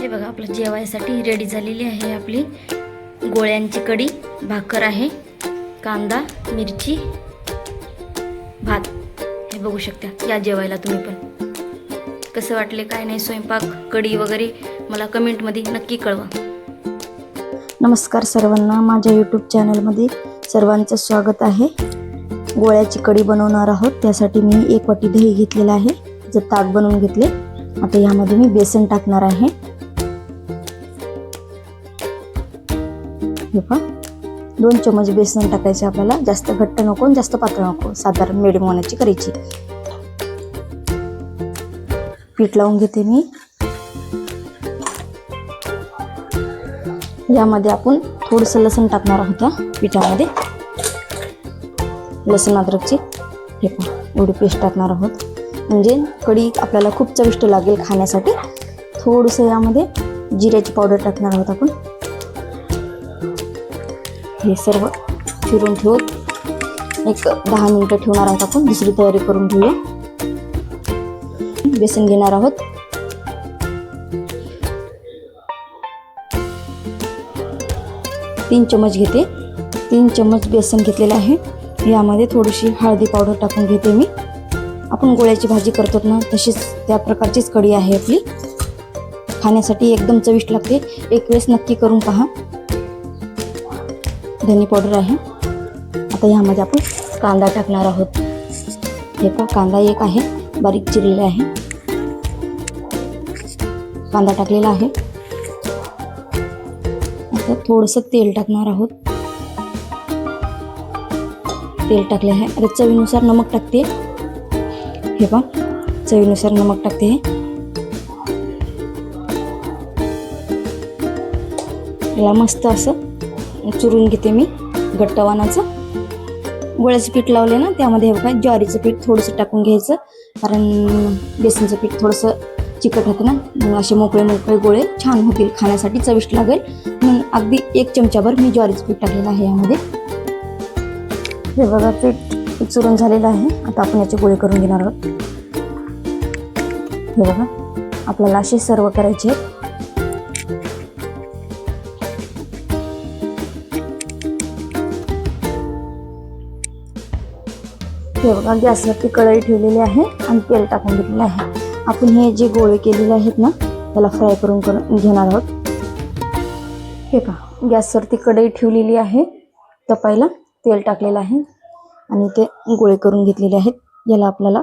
हे बघा आपलं जेवायसाठी रेडी झालेली आहे आपली गोळ्यांची कढी भाकर आहे कांदा मिरची भात. हे बघू शकता या जेवायला तुम्ही पण. कसं वाटले काय नाही स्वयंपाक कढी वगैरे मला कमेंटमध्ये नक्की कळवा. नमस्कार सर्वांना माझ्या यूट्यूब चॅनलमध्ये सर्वांचं स्वागत आहे. गोळ्याची कढी बनवणार आहोत त्यासाठी मी एक वाटी दही घेतलेलं आहे जर ताक बनवून घेतले. आता यामध्ये मी बेसन टाकणार आहे. हे पण दोन चमच बेसन टाकायचे आपल्याला. जास्त घट्ट नको आणि जास्त पातळ नको. साधारण मिडियम होण्याची करायची पीठ लावून घेते मी. यामध्ये आपण थोडंसं लसण टाकणार आहोत पिठामध्ये. लसण अद्रकची. हे पण एवढी पेस्ट टाकणार आहोत. म्हणजे कढी आपल्याला खूप चविष्ट लागेल खाण्यासाठी. थोडंसं यामध्ये जिऱ्याची पावडर टाकणार आहोत आपण. हे सर्व फिरून ठेवून एक दहा मिनटं ठेवणार आहोत आपण. दुसरी तयारी करून घेऊया. बेसन घेणार आहोत. तीन चमच घेते. तीन चमच बेसन घेतलेलं आहे. यामध्ये थोडीशी हळदी पावडर टाकून घेते मी. आपण गोळ्याची भाजी करतो ना तशीच त्या प्रकारचीच कढी आहे आपली. खाण्यासाठी एकदम चविष्ट लागते. एक वेळेस नक्की करून पहा. धनी पावडर आहे. आता ह्यामध्ये आपण कांदा टाकणार आहोत. हे पहा कांदा एक आहे बारीक चिरलेला आहे. कांदा टाकलेला आहे. आता थोडंसं तेल टाकणार आहोत. तेल टाकले आहे. आता चवीनुसार नमक टाकते. हे पहा चवीनुसार नमक टाकते हे. याला मस्त असं चुरून घेते मी गट्टवानाचं गोळ्याचं पीठ लावले ना त्यामध्ये हे बघा ज्वारीचं पीठ थोडंसं टाकून घ्यायचं. कारण बेसनचं पीठ थोडंसं चिकट होतं ना मग असे मोकळे मोकळे गोळे छान होतील खाण्यासाठी चविष्ट लागेल. म्हणून अगदी एक चमच्याभर मी ज्वारीचं पीठ टाकलेलं आहे यामध्ये. हे बघा पीठ चुरून झालेलं आहे. आता आपण याचे गोळे करून घेणार आहोत. हे बघा आपल्याला असे सर्व करायचे आहेत. हे बघा गॅसवरती कढई ठेवलेली आहे आणि तेल टाकून घेतलेलं आहे. आपण हे जे गोळे केलेले आहेत ना त्याला फ्राय करून करून घेणार आहोत. हे पहा गॅसवरती कढई ठेवलेली आहे. तपायला तेल टाकलेलं आहे आणि ते गोळे करून घेतलेले आहेत. याला आपल्याला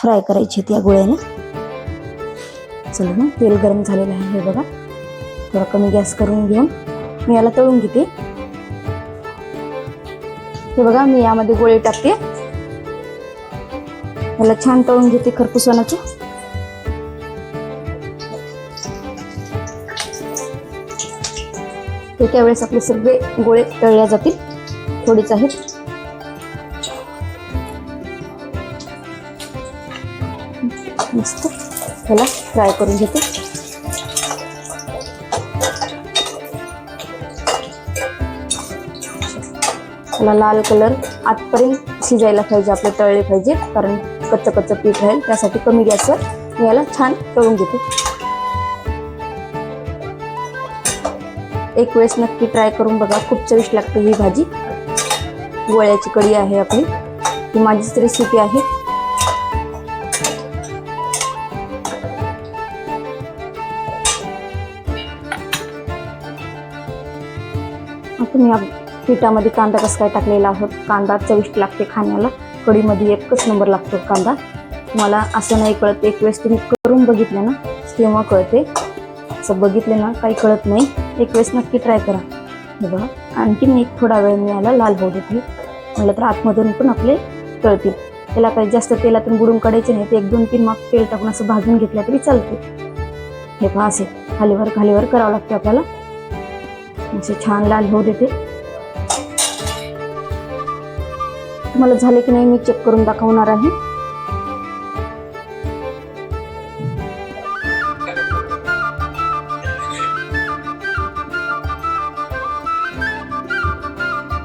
फ्राय करायचे आहेत या गोळ्याने. चला ना तेल गरम झालेलं आहे हे बघा. थोडा कमी गॅस करून घेऊन मी याला तळून घेते. हे बघा मी यामध्ये गोळे टाकते. याला छान तळून घेते खरपूसवानाचे एका वेळेस आपले सगळे गोळे तळल्या जातील. थोडेच आहेत. मस्त. त्याला फ्राय करून घेते. त्याला लाल कलर आतपर्यंत शिजायला पाहिजे आपले तळले पाहिजे कारण कच्चं कच्चं पीठ राहील त्यासाठी कमी गॅसवर मी याला छान तळून घेते. एक वेळेस नक्की ट्राय करून बघा खूप चविष्ट लागते ही भाजी. गोळ्याची कढी आहे आपली ही माझीच रेसिपी आहे. आपण या पिठामध्ये कांदा कसं काय टाकलेला आहोत? कांदा चविष्ट लागते खाण्याला. कढीमध्ये एकच नंबर लागतो कांदा. मला असं नाही कळत एक वेळेस तुम्ही करून बघितलं ना तेव्हा कळते. असं बघितले ना काही कळत नाही. एक वेळेस नक्की ट्राय करा. हे बघा आणखीन एक थोडा वेळ मी याला लाल होऊ देते म्हटलं तर आतमधून पण आपले तळतील. त्याला काही जास्त तेलातून बुडून काढायचे नाही. ते एक दोन तीन माग तेल टाकून असं भाजून घेतलं तरी चालते हे पहा असे खालीवर खालीवर करावं लागते आपल्याला. असे छान लाल होऊ देते. तुम्हाला झाले की नाही मी चेक करून दाखवणार आहे.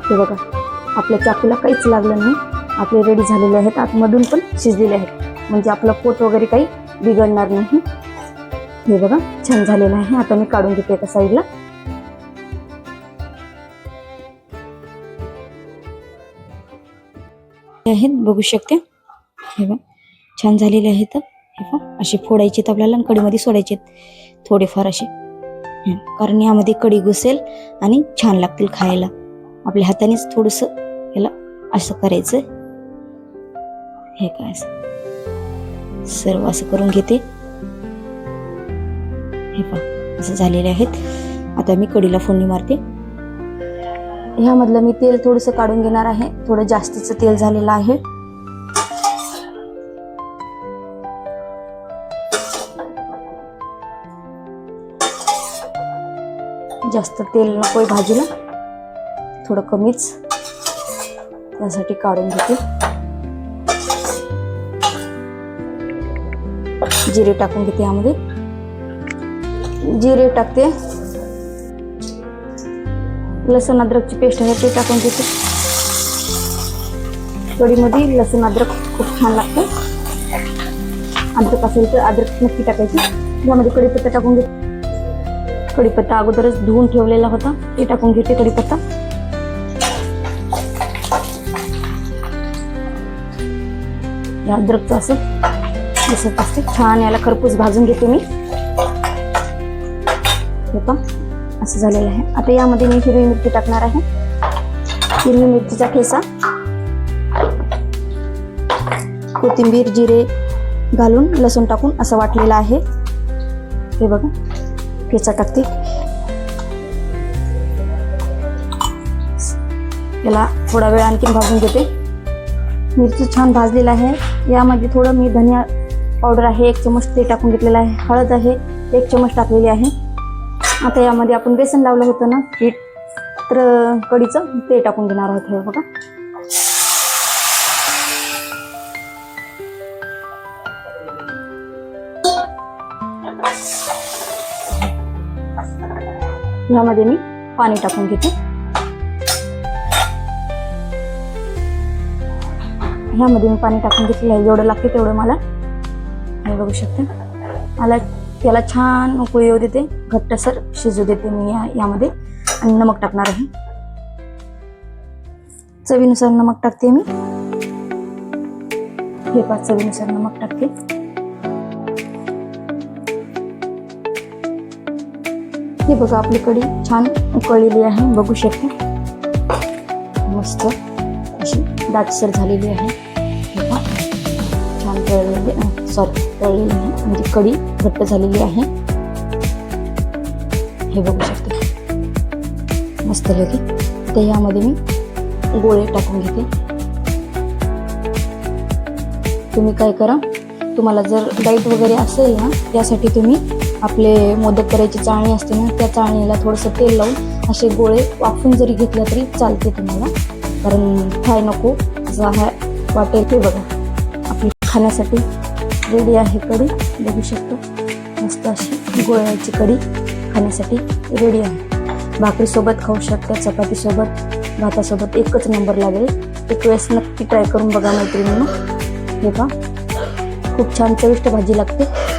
हे बघा आपल्या चाकूला काहीच लागलं नाही. आपले रेडी झालेले आहेत आतमधून पण शिजलेले आहेत. म्हणजे आपलं पोट वगैरे काही बिघडणार नाही. हे बघा छान झालेलं आहे. आता मी काढून घेते एका साईडला आहेत बघू शकते. हे बघ छान झालेले आहेत हे बघ असे फोडायचे आपल्याला आणि कडीमध्ये सोडायचे थोडेफार असे. कारण यामध्ये कढी घुसेल आणि छान लागतील खायला. आपल्या हातानेच थोडस याला असं करायचं हे काय असं? सर्व असं करून घेते. हे पहा असं झालेले आहेत. आता मी कडीला फोडणी मारते. ह्यामधलं मी तेल थोडंसं काढून घेणार आहे. थोडं जास्तीचं तेल झालेलं आहे. जास्त तेल नकोय भाजीला. थोडं कमीच. त्यासाठी काढून घेते. जिरे टाकून घेते यामध्ये. जिरे टाकते. लसूण अद्रकची पेस्ट आहे ते टाकून घेते कढीमध्ये लसूण अद्रक खूप छान लागते. अद्रक असेल तर अद्रक नक्की टाकायची. यामध्ये कढीपत्ता टाकून घेते कढीपत्ता अगोदरच धुवून ठेवलेला होता ते टाकून घेते कढीपत्ता. या अद्रकचं असं दिसत असते. छान याला खरपूस भाजून घेते मी. हे असं झालेलं आहे. आता यामध्ये मी हिरवी मिरची टाकणार आहे. हिरवी मिरचीचा ठेसा कोथिंबीर जिरे घालून लसूण टाकून असं वाटलेलं आहे. हे बघा ठेचा टाकते. याला थोडा वेळ आणखीन भाजून घेते. मिरची छान भाजलेला आहे. यामध्ये थोडं मी धनिया पावडर आहे एक चमच ते टाकून घेतलेलं आहे. हळद आहे एक चमच टाकलेली आहे. आता यामध्ये आपण बेसन लावलं होतं ना पीठ तर कढीचं ते टाकून घेणार आहोत हे बघा. यामध्ये मी पाणी टाकून घेते. ह्यामध्ये मी पाणी टाकून घेतलेलं आहे. जेवढं लागते तेवढं मला. हे बघू शकते. मला त्याला छान उकळी येऊ देते. घट्टसर शिजू देते मी या यामध्ये. आणि नमक टाकणार आहे. चवीनुसार नमक टाकते मी. हे पाच चवीनुसार नमक टाकते. हे बघा आपली कढी छान उकळलेली आहे. बघू शकते. मस्त अशी दाटसर झालेली आहे. तळलेली सॉरी तळलेली नाही म्हणजे कढी घट्ट झालेली आहे. हे बघू शकते. मस्त लगे. तर यामध्ये मी गोळे टाकून घेते. तुम्ही काय करा तुम्हाला जर डाईट वगैरे असेल ना त्यासाठी तुम्ही आपले मोदक करायची चाळणी असते ना त्या चाळणीला थोडंसं तेल लावून असे गोळे वाफून जरी घेतले तरी चालते तुम्हाला. कारण फ्राय नको असं हा वाटेल ते बघा. खाण्यासाठी रेडी आहे कढी. बघू शकतो. मस्त अशी गोळ्याची कढी खाण्यासाठी रेडी आहे. भाकरीसोबत खाऊ शकता चपातीसोबत भातासोबत एकच नंबर लागेल. एक वेळेस नक्की ट्राय करून बघा मैत्रिणींनो. हे का खूप छान चविष्ट भाजी लागते.